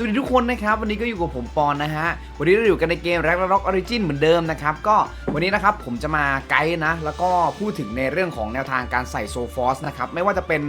สวัสดีทุกคนนะครับ วันนี้ก็อยู่กับผมปอนนะฮะ วันนี้เราอยู่กันในเกม Ragnarok Origin เหมือนเดิมนะครับ ก็วันนี้นะครับผมจะมาไกด์นะ แล้วก็พูดถึงในเรื่องของแนวทางการใส่โซฟอสนะครับ ไม่ว่าจะเป็น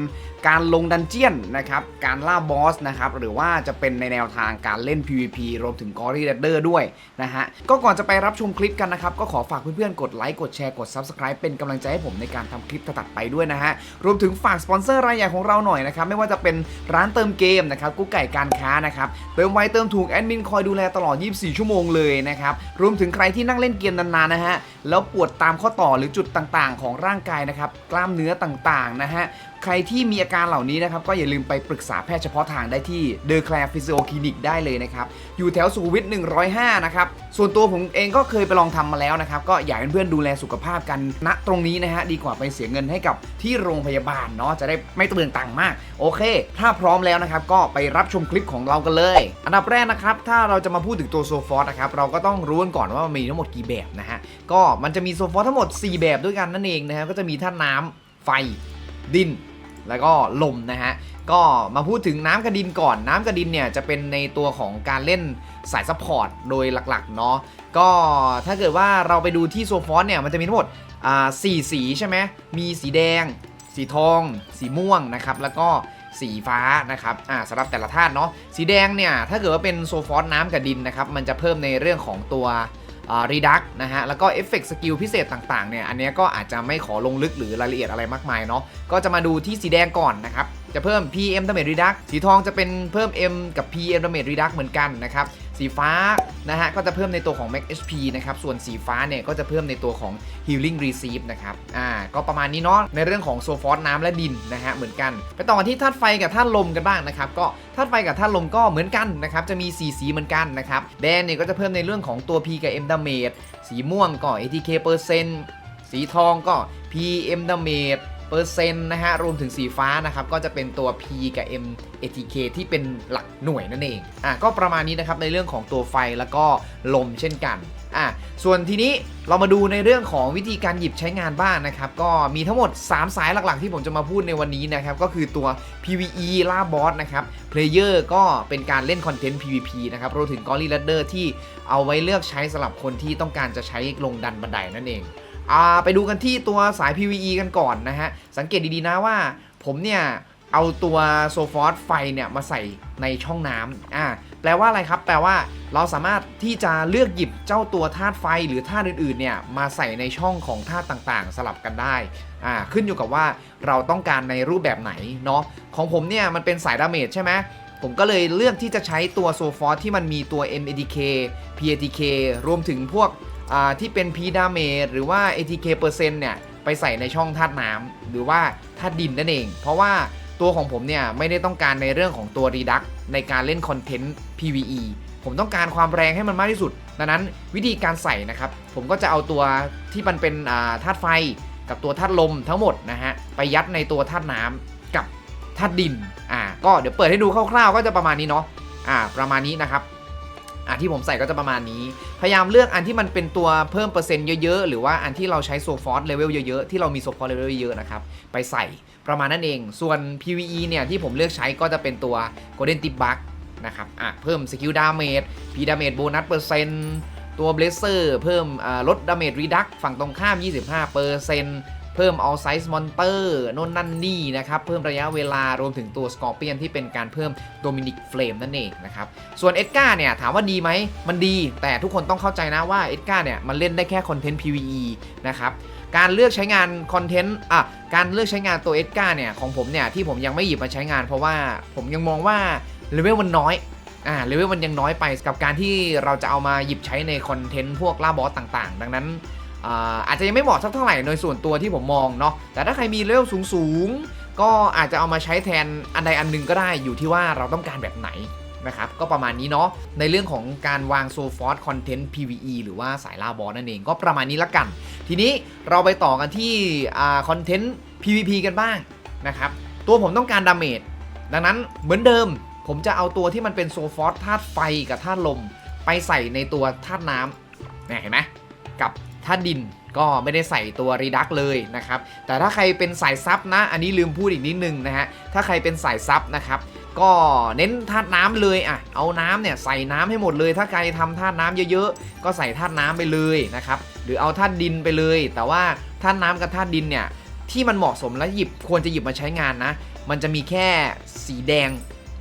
การลงดันเจียนนะครับ การล่าบอสนะครับ หรือว่าจะเป็นในแนวทางการเล่น PVP รวมถึง Gory Ladder ด้วยนะฮะ ก็ก่อนจะไปรับชมคลิปกันนะครับ ก็ขอฝากเพื่อนๆ กดไลค์ กดแชร์ กด Subscribe เป็นกำลังใจให้ผมในการทำคลิปถัดไปด้วยนะฮะ รวมถึงฝากสปอนเซอร์รายใหญ่ของเราหน่อยนะครับ ไม่ว่าจะเป็นร้านเติมเกมนะครับกุ๊กไก่การค้านะครับเติมไวเติมถูกแอดมินคอยดูแลตลอด 24 ชั่วโมงเลยนะครับ รวมถึงใครที่นั่งเล่นเกมนานๆนะฮะ แล้วปวดตามข้อต่อหรือจุดต่างๆ ของร่างกายนะครับ กล้ามเนื้อต่างๆนะฮะ ใครที่มีอาการเหล่านี้นะครับ ก็อย่าลืมไปปรึกษาแพทย์เฉพาะทางได้ที่เดอ c แคลร์ฟิสิโอคลินิกได้เลยนะครับ อยู่แถวสุขุมวิท105 นะครับ ส่วนตัวผมเองก็เคยไปลองทำมาแล้วนะครับ ก็อยากให้เพื่อนๆดูแลสุขภาพกันณตรงนี้นะฮะ ดีกว่าไปเสียเงินให้กับที่โรงพยาบาลเนาะจะได้ไม่เปลืองตังค์มาก โอเค ถ้าพร้อมแล้วนะครับก็ไปรับชมคลิปของเรากันเลย อันดับแรกนะครับถ้าเราจะมาพูดถึงตัวโซฟอสนะครับเราก็ต้องรู้กันก่อนว่ามันมีทั้งหมดกี่แบบนะฮะก็มันจะมีโซฟอสทั้งหมด 4 แบบด้วยกันนั่นเองนะฮะก็จะมีท่าน้ำไฟดิน แล้วก็ลมนะฮะ ก็มาพูดถึงน้ำกระดินก่อน น้ำกระดินเนี่ยจะเป็นในตัวของการเล่นสายซัพพอร์ตโดยหลักๆเนาะ ก็ถ้าเกิดว่าเราไปดูที่โซฟอนเนี่ยมันจะมีทั้งหมดอ่าสี่สีใช่ไหมมีสีแดง สีทอง สีม่วงนะครับ แล้วก็สีฟ้านะครับ อ่าสำหรับแต่ละธาตุเนาะ สีแดงเนี่ยถ้าเกิดว่าเป็นโซฟอนน้ำกับดินนะครับ มันจะเพิ่มในเรื่องของตัว รีดักนะฮะ แล้วก็เอฟเฟกต์สกิลพิเศษต่างๆเนี่ย อันเนี้ยก็อาจจะไม่ขอลงลึกหรือรายละเอียดอะไรมากมายเนาะ ก็จะมาดูที่สีแดงก่อนนะครับ จะเพิ่ม PM Damage Reduct สีทองจะเป็นเพิ่ม M กับ PM Damage Reduct เหมือนกันนะครับ สีฟ้านะฮะก็จะเพิ่มในตัวของ Max HP นะครับ ส่วนสีฟ้าเนี่ยก็จะเพิ่มในตัวของ Healing Receive นะครับ อ่า ก็ประมาณนี้เนาะ ในเรื่องของโซฟอสน้ำและดินนะฮะเหมือนกัน ไปต่อกันที่ธาตุไฟกับธาตุลมกันบ้างนะครับ ก็ธาตุไฟกับธาตุลมก็เหมือนกันนะครับ จะมีสีสีเหมือนกันนะครับ แดงเนี่ยก็จะเพิ่มในเรื่องของตัว P กับ M Damage สีม่วงก็ ATK เปอร์เซ็นต์ สีทองก็ PM Damage เปอร์เซ็นต์นะฮะ รวมถึงสีฟ้านะครับ ก็จะเป็นตัว P กับ M ATK ที่เป็นหลักหน่วยนั่นเอง อะ ก็ประมาณนี้นะครับ ในเรื่องของตัวไฟแล้วก็ลมเช่นกัน อะ ส่วนทีนี้เรามาดูในเรื่องของวิธีการหยิบใช้งานบ้างนะครับ ก็มีทั้งหมด 3 สายหลักๆ ที่ผมจะมาพูดในวันนี้นะครับ ก็คือตัว PVE ล่าบอสนะครับ Player ก็เป็นการเล่นคอนเทนต์ PVP นะครับรวมถึง Gory Ladder ที่เอาไว้เลือกใช้สำหรับคนที่ต้องการจะใช้ลงดันบันไดนั่นเอง อ่าไปดูกันที่ตัวสาย PVE กันก่อนนะฮะ สังเกตดีๆนะว่า ผมเนี่ยเอาตัวโซฟอสไฟเนี่ยมาใส่ในช่องน้ำอ่าแปลว่าอะไรครับ แปลว่าเราสามารถที่จะเลือกหยิบเจ้าตัวธาตุไฟหรือธาตุอื่นๆเนี่ยมาใส่ในช่องของธาตุต่างๆ สลับกันได้อ่าขึ้นอยู่กับว่าเราต้องการในรูปแบบไหนเนาะของผมเนี่ยมันเป็นสายดาเมจใช่ไหมผมก็เลยเลือกที่จะใช้ตัวโซฟอสที่มันมีตัว MATK PATK รวมถึงพวก ที่เป็น P damage หรือว่า ATK เปอร์เซ็นต์เนี่ยไปใส่ในช่องธาตุน้ำหรือว่าธาตุดินนั่นเอง เพราะว่าตัวของผมเนี่ยไม่ได้ต้องการในเรื่องของตัว Reduct ในการเล่นคอนเทนต์ PVE ผมต้องการความแรงให้มันมากที่สุด ดังนั้นวิธีการใส่นะครับ ผมก็จะเอาตัวที่มันเป็นธาตุไฟกับตัวธาตุลมทั้งหมดนะฮะไปยัดในตัวธาตุน้ำกับธาตุดิน อ่า ก็เดี๋ยวเปิดให้ดูคร่าวๆ ก็จะประมาณนี้เนาะ อ่า ประมาณนี้นะครับ อ่าที่ผมใส่ก็จะประมาณนี้ พยายามเลือกอันที่มันเป็นตัวเพิ่มเปอร์เซ็นต์เยอะๆ หรือว่าอันที่เราใช้โซฟอสเลเวลเยอะๆ ที่เรามีโซฟอสเลเวลเยอะๆ นะครับ ไปใส่ประมาณนั้นเอง ส่วน PVE เนี่ยที่ผมเลือกใช้ก็จะเป็นตัว Golden Tip Bug นะครับ อะเพิ่มสกิลดาเมจ P ดาเมจโบนัสเปอร์เซ็นต์ตัวเบลเซอร์เพิ่มลดดาเมจรีดักฝั่งตรงข้าม 25เปอร์เซ็นต์ พิ่ม all size monster โน่นนั่นนี่นะครับ เพิ่มระยะเวลารวมถึงตัว scorpion ที่เป็นการเพิ่ม dominic flame นั่นเองนะครับ ส่วนเอ็ดการ์เนี่ยถามว่าดีไหม มันดี แต่ทุกคนต้องเข้าใจนะว่าเอ็ดการ์เนี่ยมันเล่นได้แค่คอนเทนต์ PVE นะครับ การเลือกใช้งานคอนเทนต์ อะ การเลือกใช้งานตัวเอ็ดการ์เนี่ยของผมเนี่ยที่ผมยังไม่หยิบมาใช้งาน เพราะว่าผมยังมองว่าเลเวลมันน้อยอ่าเลเวลมันยังน้อยไปกับการที่เราจะเอามาหยิบใช้ในคอนเทนต์พวกล่าบอสต่างๆ ดังนั้น อาจจะยังไม่เหมาะสักเท่าไหร่โดยส่วนตัวที่ผมมองเนาะแต่ถ้าใครมีเลเวลสูงๆ ก็อาจจะเอามาใช้แทนอันใดอันหนึ่งก็ได้อยู่ที่ว่าเราต้องการแบบไหนนะครับก็ประมาณนี้เนาะในเรื่องของการวางโซฟอสคอนเทนต์ PVE หรือว่าสายล่าบอสนั่นเองก็ประมาณนี้ละกัน ทีนี้เราไปต่อกันที่คอนเทนต์ PVP กันบ้างนะครับตัวผมต้องการดาเมจดังนั้นเหมือนเดิม ผมจะเอาตัวที่มันเป็นโซฟอสธาตุไฟกับธาตุลม ไปใส่ในตัวธาตุน้ำเนี่ยเห็นไหมกับ ธาดินก็ไม่ได้ใส่ตัวรีดักเลยนะครับ แต่ถ้าใครเป็นสายซับนะ อันนี้ลืมพูดอีกนิดนึงนะฮะ ถ้าใครเป็นสายซับนะครับ ก็เน้นธาตุน้ำเลยอะ เอาน้ำเนี่ยใส่น้ำให้หมดเลย ถ้าใครทำธาตุน้ำเยอะๆ ก็ใส่ธาตุน้ำไปเลยนะครับ หรือเอาธาตุดินไปเลย แต่ว่าธาตุน้ำกับธาตุดินเนี่ยที่มันเหมาะสมและหยิบควรจะหยิบมาใช้งานนะ มันจะมีแค่สีแดง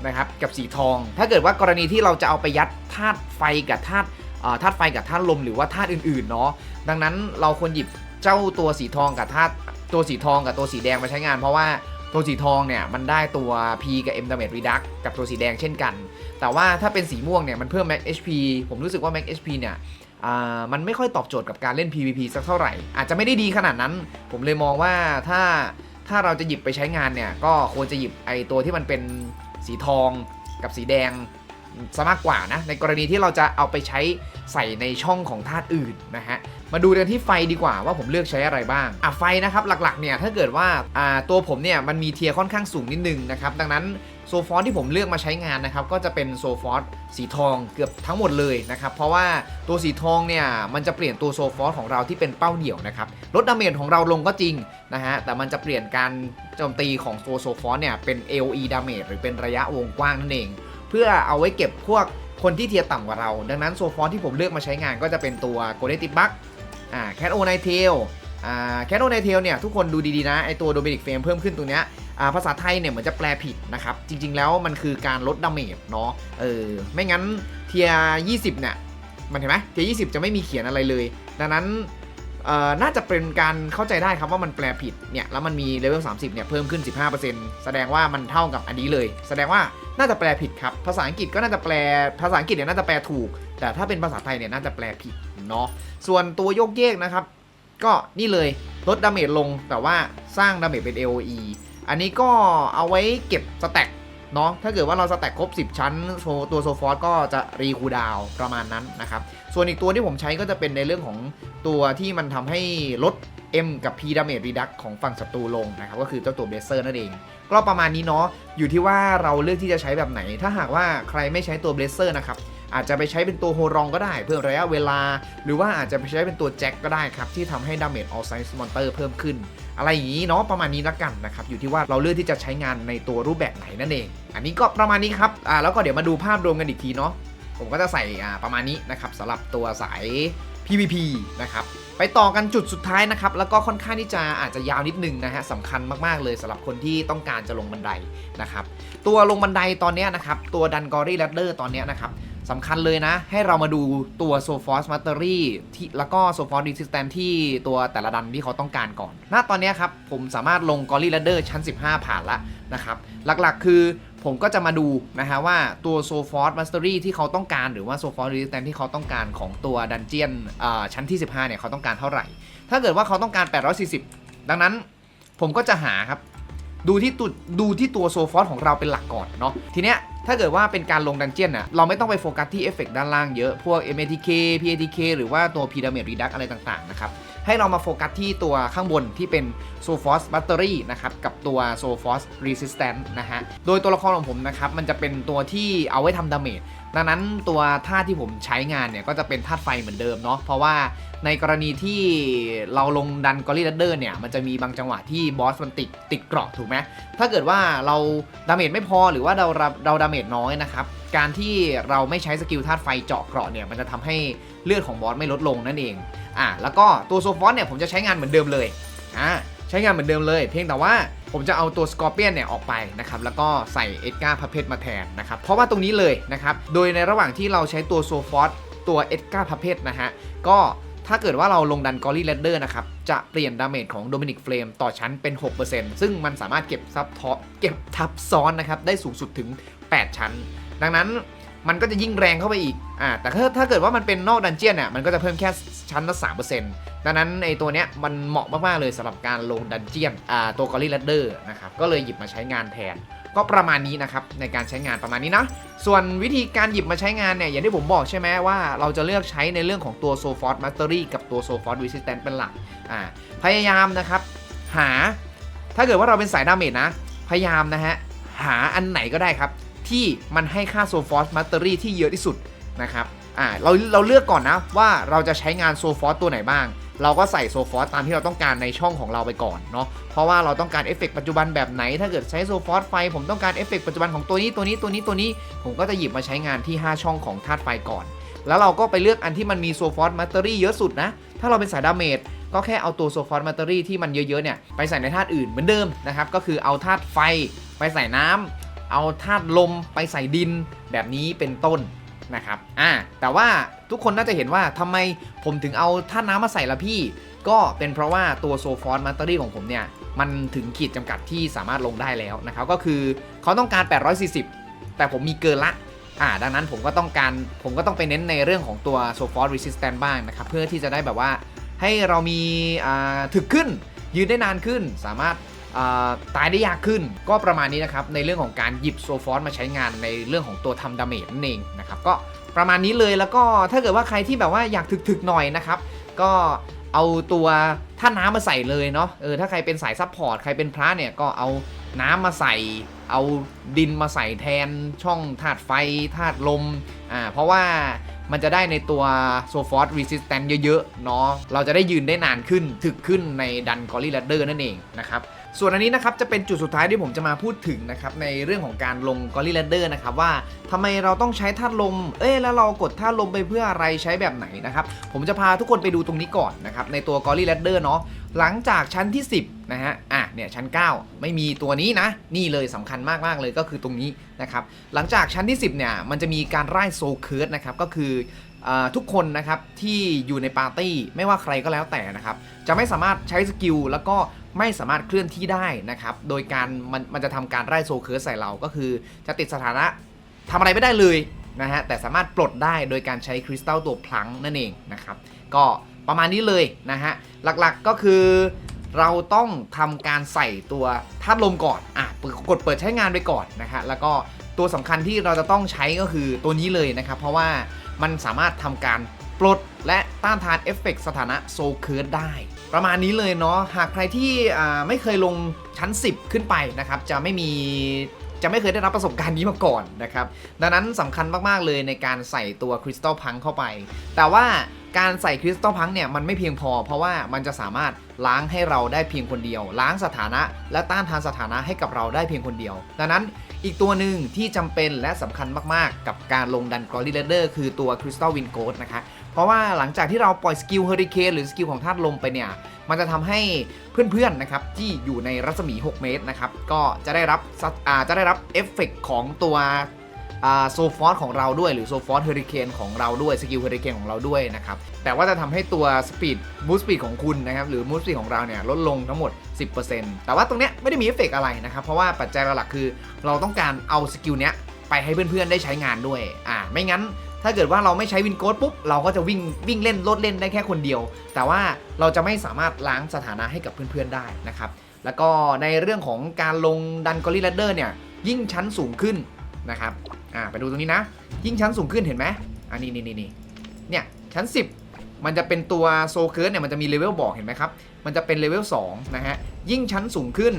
นะครับกับสีทอง ถ้าเกิดว่ากรณีที่เราจะเอาไปยัดธาตุไฟกับธาตุอ่อธาตุไฟกับธาตุลมหรือว่าธาตุอื่นๆเนาะ ดังนั้นเราควรหยิบเจ้าตัวสีทองกับธาตุตัวสีทองกับตัวสีแดงมาใช้งาน เพราะว่าตัวสีทองเนี่ยมันได้ตัว P กับ M damage reduct กับตัวสีแดงเช่นกัน แต่ว่าถ้าเป็นสีม่วงเนี่ยมันเพิ่ม max HP ผมรู้สึกว่า max HP เนี่ยอ่ามันไม่ค่อยตอบโจทย์กับการเล่น PVP สักเท่าไหร่ อาจจะไม่ได้ดีขนาดนั้น ผมเลยมองว่าถ้าถ้าเราจะหยิบไปใช้งานเนี่ยก็ควรจะหยิบไอตัวที่มันเป็นสีทองกับสีแดง ซะมากกว่านะ ในกรณีที่เราจะเอาไปใช้ใส่ในช่องของธาตุอื่นนะฮะ มาดูกันที่ไฟดีกว่าว่าผมเลือกใช้อะไรบ้าง อะไฟนะครับหลักๆเนี่ยถ้าเกิดว่าอ่าตัวผมเนี่ยมันมีเทียร์ค่อนข้างสูงนิดนึงนะครับ ดังนั้นโซฟอสที่ผมเลือกมาใช้งานนะครับ ก็จะเป็นโซฟอสสีทองเกือบทั้งหมดเลยนะครับ เพราะว่าตัวสีทองเนี่ยมันจะเปลี่ยนตัวโซฟอสของเราที่เป็นเป้าเดี่ยวนะครับลดดาเมจของเราลงก็จริงนะฮะแต่มันจะเปลี่ยนการโจมตีของตัวโซฟอสเนี่ยเป็น AOE ดาเมจหรือเป็นระยะวงกว้างนั่นเอง เพื่อเอาไว้เก็บพวกคนที่เทียร์ต่ำกว่าเรา ดังนั้นโซฟอสที่ผมเลือกมาใช้งานก็จะเป็นตัวโกลเด้นติบักอ่าแคทโอไนเทลอ่าแคทโอไนเทลเนี่ยทุกคนดูดีๆนะไอตัวโดมินิกเฟรมเพิ่มขึ้นตรงเนี้ยอ่าภาษาไทยเนี่ยเหมือนจะแปลผิดนะครับ จริงๆแล้วมันคือการลดดาเมจเนาะเออไม่งั้นเทีย20เนี่ยมันเห็นไหมเทีย20 จะไม่มีเขียนอะไรเลย ดังนั้น น่าจะเป็นการเข้าใจได้ครับว่ามันแปลผิดเนี่ยแล้วมันมีเลเวล 30 เนี่ยเพิ่มขึ้น 15%แสดงว่ามันเท่ากับอันนี้เลย แสดงว่าน่าจะแปลผิดครับ ภาษาอังกฤษก็น่าจะแปลภาษาอังกฤษเนี่ยน่าจะแปลถูก แต่ถ้าเป็นภาษาไทยเนี่ยน่าจะแปลผิดเนาะส่วนตัวโยกเยกนะครับ ก็นี่เลยลดดาเมจลงแต่ว่าสร้างดาเมจเป็น AOE อันนี้ก็เอาไว้เก็บสแต็ก เนาะถ้าเกิดว่าเราสแต็กครบ 10 ชั้นตัวโซฟอสก็จะรีคูดาวประมาณนั้นนะครับ ส่วนอีกตัวที่ผมใช้ก็จะเป็นในเรื่องของตัวที่มันทำให้ลด M กับ P damage reduct ของฝั่งศัตรูลงนะครับ ก็คือเจ้าตัวเบเซอร์นั่นเอง ก็ประมาณนี้เนาะอยู่ที่ว่าเราเลือกที่จะใช้แบบไหน ถ้าหากว่าใครไม่ใช้ตัวเบเซอร์นะครับ อาจจะไปใช้เป็นตัวโฮรองก็ได้ เพิ่มระยะเวลา หรือว่าอาจจะไปใช้เป็นตัวแจ็คก็ได้ครับ ที่ทำให้ดาเมจออลไซส์มอนเตอร์เพิ่มขึ้น อะไรอย่างนี้เนาะประมาณนี้ละกันนะครับ อยู่ที่ว่าเราเลือกที่จะใช้งานในตัวรูปแบบไหนนั่นเอง อันนี้ก็ประมาณนี้ครับอ่าแล้วก็เดี๋ยวมาดูภาพรวมกันอีกทีเนาะผมก็จะใส่อ่าประมาณนี้นะครับสำหรับตัวสาย PVP นะครับไปต่อกันจุดสุดท้ายนะครับ แล้วก็ค่อนข้างที่จะอาจจะยาวนิดนึงนะฮะสำคัญมากๆเลยสำหรับคนที่ต้องการจะลงบันไดนะครับ ตัวลงบันไดตอนนี้นะครับ ตัวดันกอรี่แรดเดอร์ตอนนี้นะครับ สำคัญเลยนะ ให้เรามาดูตัวโซฟอสมัตเตอรี่ที่แล้วก็โซฟอสดิสแตนที่ตัวแต่ละดันที่เขาต้องการก่อน ณ ตอนนี้ครับ ผมสามารถลงกอรี่แรดเดอร์ชั้น 15 ผ่านละนะครับ หลักๆคือผมก็จะมาดูนะฮะว่าตัวโซฟอร์ m มัสเตอรี่ที่เขาต้องการหรือว่าโซฟอร์ r รี s แตนที่เขาต้องการของตัวดันเจียนชั้นที่ 15 เนี่ยเขาต้องการเท่าไหร่ ถ้าเกิดว่าเขาต้องการ 840 ดังนั้นผมก็จะหาครับดูที่ตุดดูที่ตัวโซฟอร์ของเราเป็นหลักก่อนเนาะทีเนี้ย ถ้าเกิดว่าเป็นการลงดันเจียนน่ะเราไม่ต้องไปโฟกัสที่เอฟเฟกด้านล่างเยอะ พวก MATK PATK หรือว่าตัว Pyramid Redux อะไรต่างๆนะครับ ให้เรามาโฟกัสที่ตัวข้างบนที่เป็น s o f o s Battery นะครับ กับตัว s o f o s Resistance นะฮะ โดยตัวละครของผมนะครับ มันจะเป็นตัวที่เอาไว้ทำดาเมจดังนั้นตัวท่าที่ผมใช้งานเนี่ย ก็จะเป็นธาตุไฟเหมือนเดิมเนาะเพราะว่าในกรณีที่เราลงดันกอริลเดอร์เนี่ย มันจะมีบางจังหวะที่บอสมันติดติดเกราะถูกไหมถ้าเกิดว่าเราดาเมจไม่พอหรือว่าเราเราดาเมจน้อยนะครับ การที่เราไม่ใช้สกิลธาตุไฟเจาะเกราะเนี่ยมันจะทำให้เลือดของบอสไม่ลดลงนั่นเองอะแล้วก็ตัวโซฟอนเนี่ยผมจะใช้งานเหมือนเดิมเลยอะใช้งานเหมือนเดิมเลย เพียงแต่ว่าผมจะเอาตัวสกอร์เปียนเนี่ยออกไปนะครับแล้วก็ใส่เอ็ดการ์พัพเพตมาแทนนะครับเพราะว่าตรงนี้เลยนะครับโดยในระหว่างที่เราใช้ตัวโซฟอสตัวเอ็ดการ์พัพเพตนะฮะก็ถ้าเกิดว่าเราลงดันกอรี่เลดเดอร์นะครับ จะเปลี่ยนดาเมจของโดมินิกเฟรมต่อชั้นเป็น 6%ซึ่งมันสามารถเก็บซับทอเก็บทับซ้อนนะครับ ได้สูงสุดถึง 8 ชั้น ดังนั้นมันก็จะยิ่งแรงเข้าไปอีก อ่า แต่ถ้าถ้าเกิดว่ามันเป็นนอกดันเจียนเนี่ย มันก็จะเพิ่มแค่ชั้นละ3%ดังนั้นไอตัวเนี้ยมันเหมาะมาก ๆ เลยสำหรับการลงดันเจียน อ่า ตัวกอริลเลเดอร์นะครับ ก็เลยหยิบมาใช้งานแทน ก็ประมาณนี้นะครับ ในการใช้งานประมาณนี้นะ ส่วนวิธีการหยิบมาใช้งานเนี่ย อย่างที่ผมบอกใช่ไหมว่าเราจะเลือกใช้ในเรื่องของตัวโซฟอร์ m มั s เตอรี่กับตัวโซฟอร์ r วิ i ิ t แ n นเป็นหลัก อ่า พยายามนะครับ หา ถ้าเกิดว่าเราเป็นสายดาเมจนะ พยายามนะฮะ หาอันไหนก็ได้ครับ ที่มันให้ค่าโซฟอร์ m มั s เตอรี่ที่เยอะที่สุดนะครับอ่าเราเราเลือกก่อนนะว่าเราจะใช้งานโซฟอสตัวไหนบ้าง เราก็ใส่โซฟอสตามที่เราต้องการในช่องของเราไปก่อนเนาะเพราะว่าเราต้องการเอฟเฟกต์ปัจจุบันแบบไหน ถ้าเกิดใช้โซฟอสไฟ ผมต้องการเอฟเฟกต์ปัจจุบันของตัวนี้ตัวนี้ตัวนี้ตัวนี้ ผมก็จะหยิบมาใช้งานที่ 5 ช่องของธาตุไฟก่อน แล้วเราก็ไปเลือกอันที่มันมีโซฟอสแบตเตอรี่เยอะสุดนะถ้าเราเป็นสายดาเมจก็แค่เอาตัวโซฟอสแบตเตอรี่ที่มันเยอะๆเนี่ยไปใส่ในธาตุอื่นเหมือนเดิมนะครับก็คือเอาธาตุไฟไปใส่น้ำ เอาธาตุลมไปใส่ดินแบบนี้เป็นต้นนะครับอ่าแต่ว่าทุกคนน่าจะเห็นว่าทำไมผมถึงเอาธาตุน้ำมาใส่ละพี่ ก็เป็นเพราะว่าตัวโซฟอสแบตเตอรี่ของผมเนี่ย มันถึงขีดจำกัดที่สามารถลงได้แล้วนะครับ ก็คือเขาต้องการ 840 แต่ผมมีเกินละอ่าดังนั้นผมก็ต้องการผมก็ต้องไปเน้นในเรื่องของตัว s o f o r Resistance บ้างนะครับ เพื่อที่จะได้แบบว่าให้เรามีอ่าถึกขึ้นยืนได้นานขึ้นสามารถ ตายได้ยากขึ้นก็ประมาณนี้นะครับ ในเรื่องของการหยิบโซฟอสมาใช้งานในเรื่องของตัวทำดาเมจนั่นเองนะครับก็ประมาณนี้เลยแล้วก็ถ้าเกิดว่าใครที่แบบว่าอยากถึกๆหน่อยนะครับ ก็เอาตัวท่าน้ำมาใส่เลยเนาะเออถ้าใครเป็นสายซัพพอร์ตใครเป็นพระเนี่ยก็เอาน้ำมาใส่ เอาดินมาใส่แทนช่องธาตุไฟธาตุลมอ่าเพราะว่ามันจะได้ในตัวโซฟอร์ r รีสิสแตนเยอะๆเนาะเราจะได้ยืนได้นานขึ้นถึกขึ้นในดันกอริล l ดเดอร์นั่นเองนะครับ ส่วนอันนี้นะครับจะเป็นจุดสุดท้ายที่ผมจะมาพูดถึงนะครับในเรื่องของการลงกอริล l ดเดอร์นะครับว่าทำไมเราต้องใช้ธาลม เอ้แล้วเรากดธาลมไปเพื่ออะไรใช้แบบไหนนะครับผมจะพาทุกคนไปดูตรงนี้ก่อนนะครับในตัวกอริล l ดเดอร์เนาะหลังจากชั้นที่ 10นะฮะอะเนี่ยชั้น 9 ไม่มีตัวนี้นะ นี่เลยสำคัญมากๆเลยก็คือตรงนี้นะครับหลังจากชั้นที่ 10เนี่ยมันจะมีการไล่โซเคิร์ดนะครับก็คือ ทุกคนนะครับที่อยู่ในปาร์ตี้ไม่ว่าใครก็แล้วแต่นะครับ จะไม่สามารถใช้สกิลแล้วก็ไม่สามารถเคลื่อนที่ได้นะครับ โดยการมันมันจะทำการไล่โซเคิร์สใส่เราก็คือจะติดสถานะทำอะไรไม่ได้เลยนะฮะแต่สามารถปลดได้โดยการใช้คริสตัลตัวพลังนั่นเองนะครับ ก็ประมาณนี้เลยนะฮะหลักๆก็คือเราต้องทำการใส่ตัวธาตุลมก่อนอะกดเปิดใช้งานไปก่อนนะฮะแล้วก็ตัวสำคัญที่เราจะต้องใช้ก็คือตัวนี้เลยนะครับ เพราะว่า มันสามารถทำการปลดและต้านทานเอฟเฟกต์สถานะโซเคิร์ดได้ ประมาณนี้เลยเนาะหากใครที่ไม่เคยลงชั้น 10 ขึ้นไปนะครับจะไม่มีจะไม่เคยได้รับประสบการณ์นี้มาก่อนนะครับ ดังนั้นสำคัญมาก ๆ เลยในการใส่ตัวคริสตัลพังเข้าไป แต่ว่าการใส่คริสตัลพังเนี่ยมันไม่เพียงพอ เพราะว่ามันจะสามารถล้างให้เราได้เพียงคนเดียว ล้างสถานะและต้านทานสถานะให้กับเราได้เพียงคนเดียว ดังนั้นอีกตัวหนึ่งที่จำเป็นและสำคัญมากๆ กับการลงดันกรอริลเดอร์คือตัวคริสตัลวินโกดนะคะเพราะว่าหลังจากที่เราปล่อยสกิลเฮอริเคนหรือสกิลของธาตุลมไปเนี่ยมันจะทำให้เพื่อนๆนะครับที่อยู่ในรัศมี 6 เมตรนะครับก็จะได้รับซัจะได้รับเอฟเฟกของตัว โซฟอสของเราด้วยหรือโซฟอสเฮอริเคนของเราด้วยสกิลเฮอริเคนของเราด้วยนะครับแต่ว่าจะทำให้ตัวสปีดมูสปีดของคุณนะครับหรือมูสปีดของเราเนี่ยลดลงทั้งหมด 10%แต่ว่าตรงเนี้ยไม่ได้มีเอฟเฟกอะไรนะครับเพราะว่าปัจจัยหลักคือ เราต้องการเอาสกิลเนี้ยไปให้เพื่อนๆได้ใช้งานด้วยอ่าไม่งั้นถ้าเกิดว่าเราไม่ใช้วินโกดปุ๊บ เราก็จะวิ่งวิ่งเล่นลดเล่นได้แค่คนเดียว แต่ว่าเราจะไม่สามารถล้างสถานะให้กับเพื่อนๆได้นะครับ แล้วก็ในเรื่องของการลงดันกอริลเดอร์เนี่ย ยิ่งชั้นสูงขึ้นนะครับ อ่าไปดูตรงนี้นะ ยิ่งชั้นสูงขึ้นเห็นไหมอันนี้นี่นี่นี่เนี่ยชั้น 10 มันจะเป็นตัวโซเคิร์สเนี่ยมันจะมีเลเวลบอกเห็นไหมครับ มันจะเป็นเลเวล2นะฮะยิ่งชั้นสูงขึ้น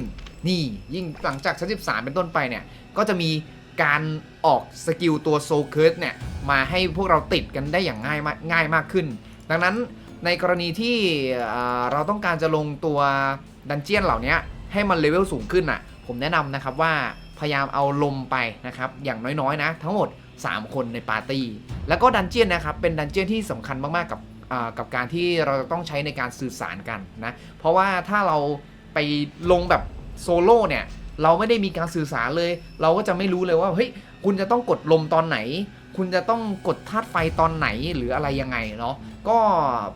นี่ยิ่งหลังจากชั้น13 เป็นต้นไปเนี่ยก็จะมีการออกสกิลตัวโซเคิร์สเนี่ยมาให้พวกเราติดกันได้อย่างง่ายมากง่ายมากขึ้น ดังนั้นในกรณีที่เอ่อเราต้องการจะลงตัวดันเจียนเหล่านี้ให้มันเลเวลสูงขึ้นอะ ผมแนะนำนะครับว่า พยายามเอาลมไปนะครับอย่างน้อยๆนะทั้งหมด 3 คนในปาร์ตี้ แล้วก็ดันเจียนนะครับเป็นดันเจียนที่สำคัญมากๆกับกับการที่เราจะต้องใช้ในการสื่อสารกันนะเพราะว่าถ้าเราไปลงแบบโซโล่เนี่ยเราไม่ได้มีการสื่อสารเลย เราก็จะไม่รู้เลยว่าเฮ้ยคุณจะต้องกดลมตอนไหน คุณจะต้องกดธาตุไฟตอนไหนหรืออะไรยังไงเนาะก็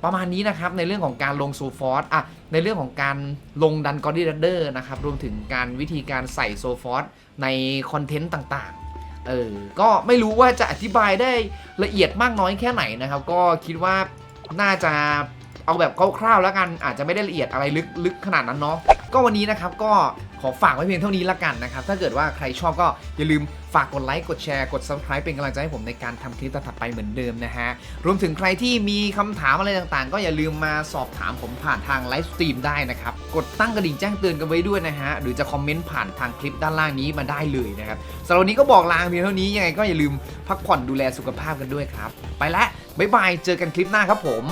ประมาณนี้นะครับในเรื่องของการลงโซฟอสอะในเรื่องของการลงดันกอริเดอร์นะครับรวมถึงการวิธีการใส่โซฟอสในคอนเทนต์ต่างๆเออก็ไม่รู้ว่าจะอธิบายได้ละเอียดมากน้อยแค่ไหนนะครับ ก็คิดว่าน่าจะเอาแบบคร่าวๆแล้วกันอาจจะไม่ได้ละเอียดอะไรลึกลึกขนาดนั้นเนาะก็วันนี้นะครับก็ขอฝากไว้เพียงเท่านี้ละกันนะครับ ถ้าเกิดว่าใครชอบก็อย่าลืม ฝากกดไลค์กดแชร์กด subscribe เป็นกำลังใจให้ผมในการทำคลิปถัดๆไปเหมือนเดิมนะฮะ รวมถึงใครที่มีคำถามอะไรต่างๆ ก็อย่าลืมมาสอบถามผมผ่านทางไลฟ์สตรีมได้นะครับ กดตั้งกระดิ่งแจ้งเตือนกันไว้ด้วยนะฮะ หรือจะคอมเมนต์ผ่านทางคลิปด้านล่างนี้มาได้เลยนะครับสำหรับวันนี้ก็บอกลาเพียงเท่านี้ยังไงก็อย่าลืมพักผ่อนดูแลสุขภาพกันด้วยครับ ไปละบ๊ายบายเจอกันคลิปหน้าครับผม